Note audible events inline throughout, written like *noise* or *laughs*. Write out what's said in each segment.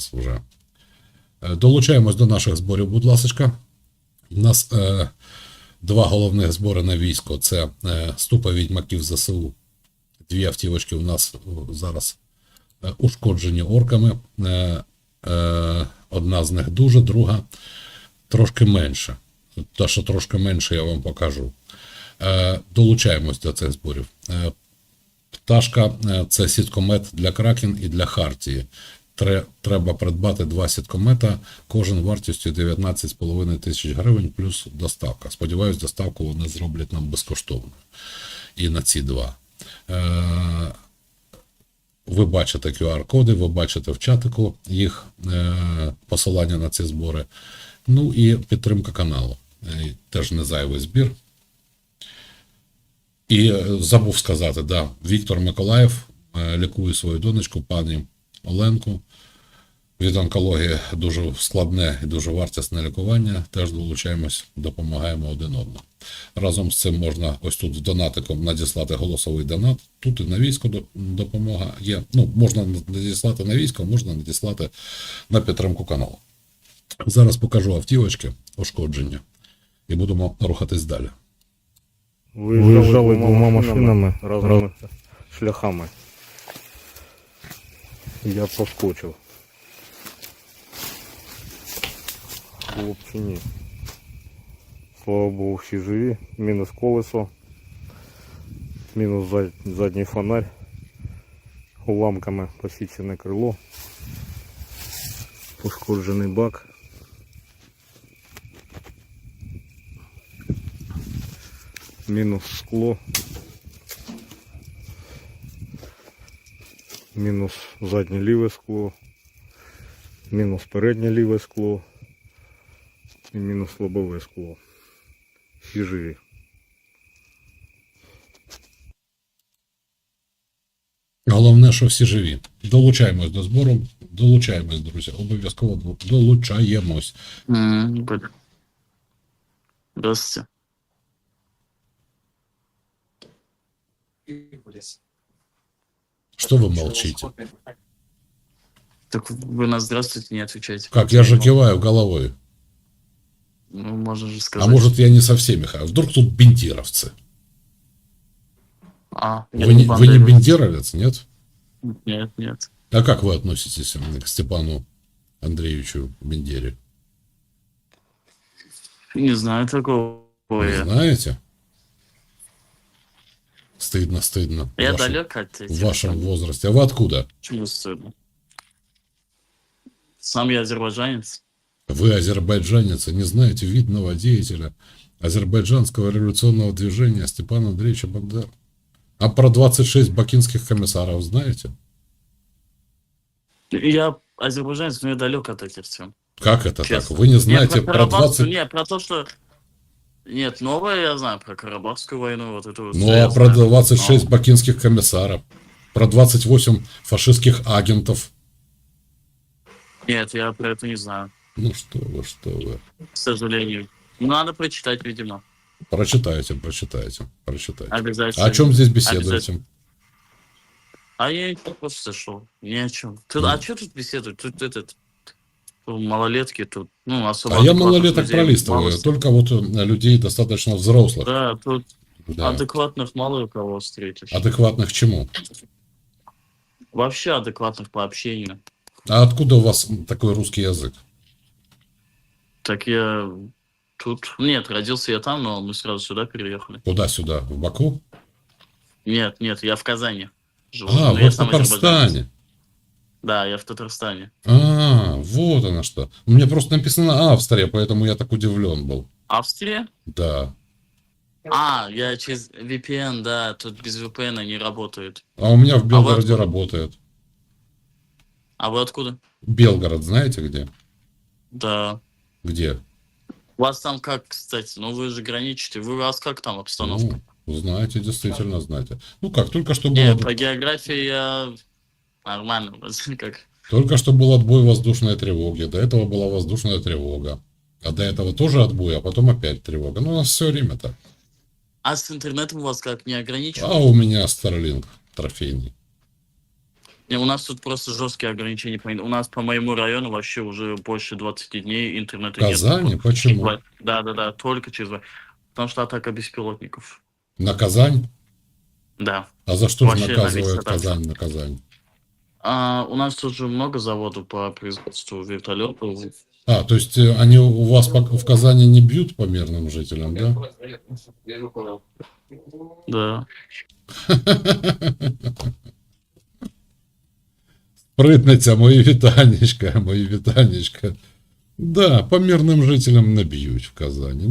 зараз вже. Е, Долучаємось до наших зборів, будь ласка. У нас е, два головних збори на військо це е, ступа відьмаків ЗСУ. Дві автівочки у нас зараз е, ушкоджені орками. Е, е, одна з них дуже, друга трошки менше. Та, що трошки менше, я вам покажу. Е, долучаємось до цих зборів. Е, Пташка е, це сіткомет для Кракен і для Хартії. Тре- Треба придбати два сіткомета, кожен вартістю 19,5 тисяч гривень плюс доставка. Сподіваюсь, доставку вони зроблять нам безкоштовно. І на ці два. Е, Ви бачите QR-коди, ви бачите в чатику їх е, посилання на ці збори. Ну і підтримка каналу. Е, Теж не зайвий збір. І забув сказати, да, Віктор Миколаїв лікує свою донечку, пані Оленку. Від онкології дуже складне і дуже вартісне лікування. Теж долучаємось, допомагаємо один одному. Разом з цим можна ось тут з донатиком надіслати голосовий донат. Тут і на військо допомога є. Ну, можна надіслати на військо, можна надіслати на підтримку каналу. Зараз покажу автівочки, ушкодження, і будемо рухатись далі. Виїжджали двома машинами разными шляхами. Я проскочив. Хлопчині. Слава Богу, всі живі. Мінус колесо. Мінус зад- задній фонарь. Уламками посічене крило. Пошкоджений бак. Мінус скло. Мінус заднє ліве скло. Мінус переднє ліве скло. І мінус лобове скло. Всі живі. Головне, що всі живі. Долучаємось до збору. Долучаємось, друзі. Обов'язково долучаємось. М, блин. Здравствуйте. Что вы молчите? Так вы на здравствуйте не отвечаете. Как, я же киваю головой. Ну, можно же А сказать. может, я не со всеми. ха- Вдруг тут бендеровцы? А, Вы не, вы не бендеровец, нет? Нет, нет. А как вы относитесь к Степану Андреевичу Бендере? Не знаю такого. Не знаете? Стыдно, стыдно. Я вашем- далек от этих. В вашем там. возрасте. А вы откуда? Почему стыдно? Сам я азербайджанец. Вы азербайджанец, и не знаете видного деятеля азербайджанского революционного движения Степана Андреевича Бандера. А про 26 бакинских комиссаров знаете? Я азербайджанец, но я далек от этих всем. Как это Честно. так? Вы не знаете про Карабахскую- 20... Нет, про то, что... Нет, новое я знаю, про Карабахскую войну, вот это вот. Ну, а про знаю. 26 Но- бакинских комиссаров, про 28 фашистских агентов. Нет, я про это не знаю, Ну что вы, что вы. к сожалению. Ну, Надо прочитать, видимо. Прочитайте, прочитайте, прочитайте. Обязательно. А о чем здесь беседуете? А я просто зашел. Ни о чем. Тут, А что тут беседовать? Тут этот... малолетки тут, ну, особо... А я малолеток людей пролистываю, мало- только вот э, людей достаточно взрослых. Да, тут Да. адекватных мало у кого встретишь. Адекватных чему? Вообще адекватных по общению. А откуда у вас такой русский язык? Так я тут... Нет, родился я там, но мы сразу сюда переехали. Куда-сюда? В Баку? Нет, нет, я в Казани живу. А, но вы я в. Татарстане. Да, я в Татарстане. А, вот оно что. У меня просто написано Австрия, поэтому я так удивлен был. Австрия? Да. А, я через VPN, да, тут без VPN не работает. А у меня в Белгороде откуда? работает. А вы откуда? Белгород знаете где? Да. Где? У вас там как, кстати? Ну вы же граничите. Вы у вас как там обстановка? Ну, знаете, действительно знаете. Ну как, только что Не, был, по географии я нормально. *laughs* как. Только что был отбой воздушной тревоги. До этого была воздушная тревога. А до этого тоже отбой, а потом опять тревога. Ну, у нас все время так. А с интернетом у вас как, не ограничено? А у меня Starlink трофейный. Не, у нас тут просто жесткие ограничения. У нас по моему району вообще уже больше 20 дней интернета нет. Казани? Почему? Да, да, да, только через Потому что атака беспилотников. На Казань? Да. А за что же наказывают. Казань на Казань? А у нас тут же много заводов по производству вертолетов. А, то есть э, они у вас пок- в Казани не бьют по мирным жителям, да? Да. *laughs* Притниця, мої вітанечка, мої вітанечка. Да, по мирним жителям не б'ють в Казані,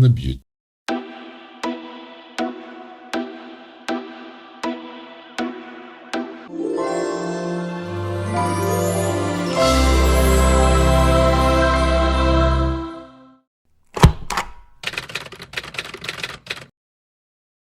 Не б'ють.